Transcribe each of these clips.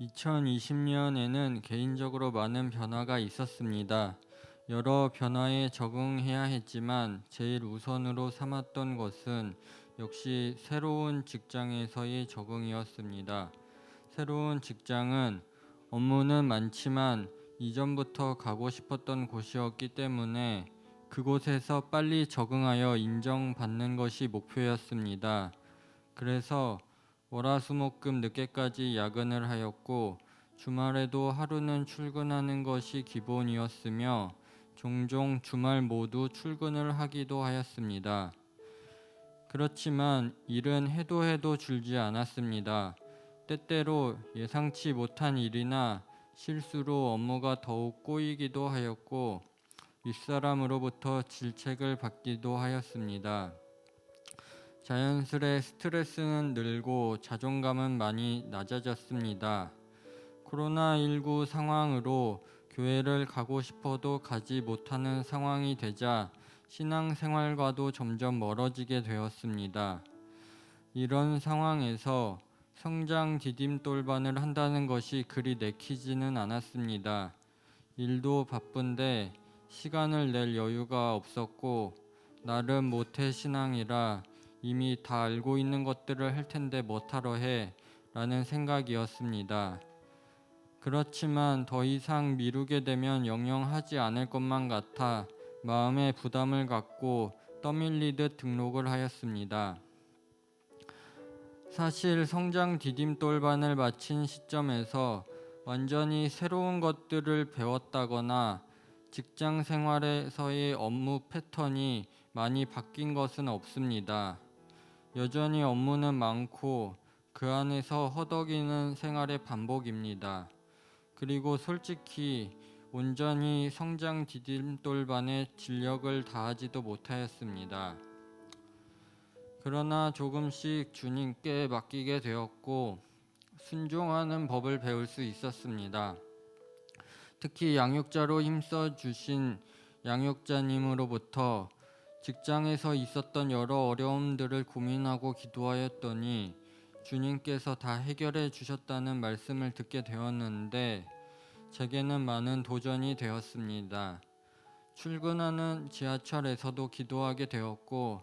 2020년에는 개인적으로 많은 변화가 있었습니다. 여러 변화에 적응해야 했지만 제일 우선으로 삼았던 것은 역시 새로운 직장에서의 적응이었습니다. 새로운 직장은 업무는 많지만 이전부터 가고 싶었던 곳이었기 때문에 그곳에서 빨리 적응하여 인정받는 것이 목표였습니다. 그래서 월화수목금 늦게까지 야근을 하였고 주말에도 하루는 출근하는 것이 기본이었으며 종종 주말 모두 출근을 하기도 하였습니다. 그렇지만 일은 해도 해도 줄지 않았습니다. 때때로 예상치 못한 일이나 실수로 업무가 더욱 꼬이기도 하였고 윗사람으로부터 질책을 받기도 하였습니다. 자연스레 스트레스는 늘고 자존감은 많이 낮아졌습니다. 코로나19 상황으로 교회를 가고 싶어도 가지 못하는 상황이 되자 신앙생활과도 점점 멀어지게 되었습니다. 이런 상황에서 성장 디딤돌반을 한다는 것이 그리 내키지는 않았습니다. 일도 바쁜데 시간을 낼 여유가 없었고 나름 모태 신앙이라 이미 다 알고 있는 것들을 할 텐데 못하러 해 라는 생각이었습니다. 그렇지만 더 이상 미루게 되면 영영 하지 않을 것만 같아 마음에 부담을 갖고 떠밀리듯 등록을 하였습니다. 사실 성장 디딤돌반을 마친 시점에서 완전히 새로운 것들을 배웠다거나 직장 생활에서의 업무 패턴이 많이 바뀐 것은 없습니다. 여전히 업무는 많고 그 안에서 허덕이는 생활의 반복입니다. 그리고 솔직히 온전히 성장 디딤돌반의 진력을 다하지도 못하였습니다. 그러나 조금씩 주님께 맡기게 되었고 순종하는 법을 배울 수 있었습니다. 특히 양육자로 힘써 주신 양육자님으로부터 직장에서 있었던 여러 어려움들을 고민하고 기도하였더니 주님께서 다 해결해 주셨다는 말씀을 듣게 되었는데 제게는 많은 도전이 되었습니다. 출근하는 지하철에서도 기도하게 되었고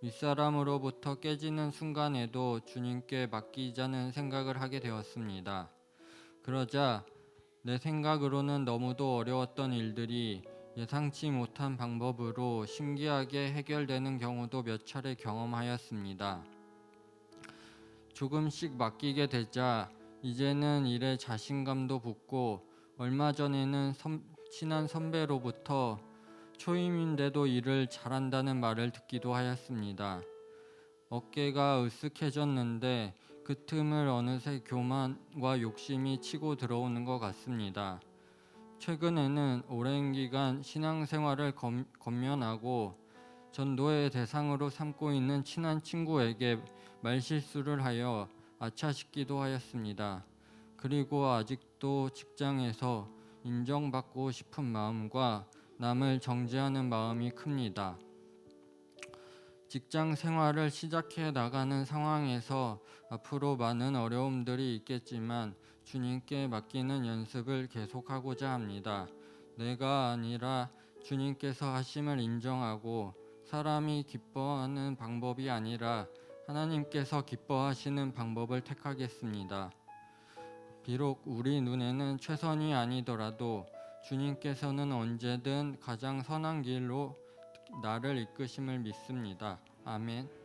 윗사람으로부터 깨지는 순간에도 주님께 맡기자는 생각을 하게 되었습니다. 그러자 내 생각으로는 너무도 어려웠던 일들이 예상치 못한 방법으로 신기하게 해결되는 경우도 몇 차례 경험하였습니다. 조금씩 맡기게 되자 이제는 일에 자신감도 붙고 얼마 전에는 선, 친한 선배로부터 초임인데도 일을 잘한다는 말을 듣기도 하였습니다. 어깨가 으쓱해졌는데 그 틈을 어느새 교만과 욕심이 치고 들어오는 것 같습니다. 최근에는 오랜 기간 신앙생활을 검, 면하고 전도의 대상으로 삼고 있는 친한 친구에게 말실수를 하여 아차싶기도 하였습니다. 그리고 아직도 직장에서 인정받고 싶은 마음과 남을 정죄하는 마음이 큽니다. 직장 생활을 시작해 나가는 상황에서 앞으로 많은 어려움들이 있겠지만 주님께 맡기는 연습을 계속하고자 합니다. 내가 아니라 주님께서 하심을 인정하고 사람이 기뻐하는 방법이 아니라 하나님께서 기뻐하시는 방법을 택하겠습니다. 비록 우리 눈에는 최선이 아니더라도 주님께서는 언제든 가장 선한 길로 나를 이끄심을 믿습니다. 아멘.